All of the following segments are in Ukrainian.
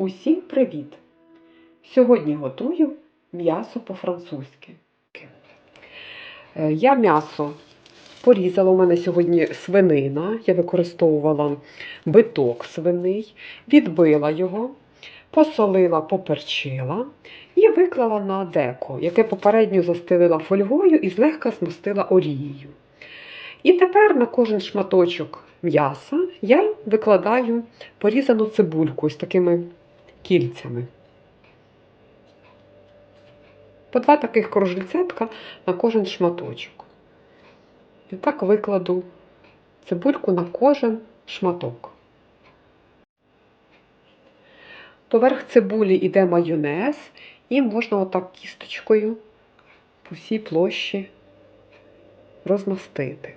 Усім привіт! Сьогодні готую м'ясо по-французьки. Е, Я м'ясо порізала. У мене сьогодні свинина. Я використовувала биток свиний, відбила його, посолила, поперчила і виклала на деко, яке попередньо застелила фольгою і злегка змастила олією. І тепер на кожен шматочок м'яса я викладаю порізану цибульку ось такими кільцями. По два таких кружельцетка на кожен шматочок. І так викладу цибульку на кожен шматок. Поверх цибулі йде майонез, і можна отак кісточкою по всій площі розмастити.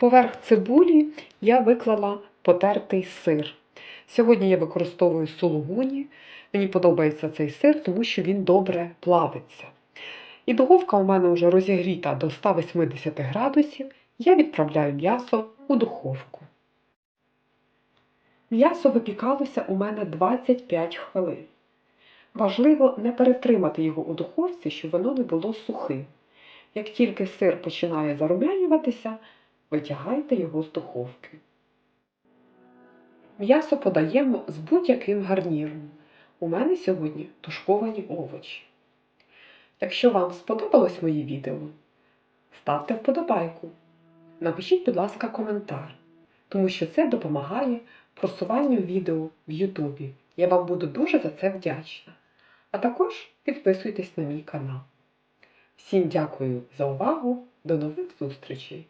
Поверх цибулі я виклала потертий сир. Сьогодні я використовую сулугуні. Мені подобається цей сир, тому що він добре плавиться. І духовка у мене вже розігріта до 180 градусів. Я відправляю м'ясо у духовку. М'ясо випікалося у мене 25 хвилин. Важливо не перетримати його у духовці, щоб воно не було сухим. Як тільки сир починає зарум'янюватися, витягайте його з духовки. М'ясо подаємо з будь-яким гарніром. У мене сьогодні тушковані овочі. Якщо вам сподобалось моє відео, ставте вподобайку. Напишіть, будь ласка, коментар, тому що це допомагає просуванню відео в Ютубі. Я вам буду дуже за це вдячна. А також підписуйтесь на мій канал. Всім дякую за увагу. До нових зустрічей!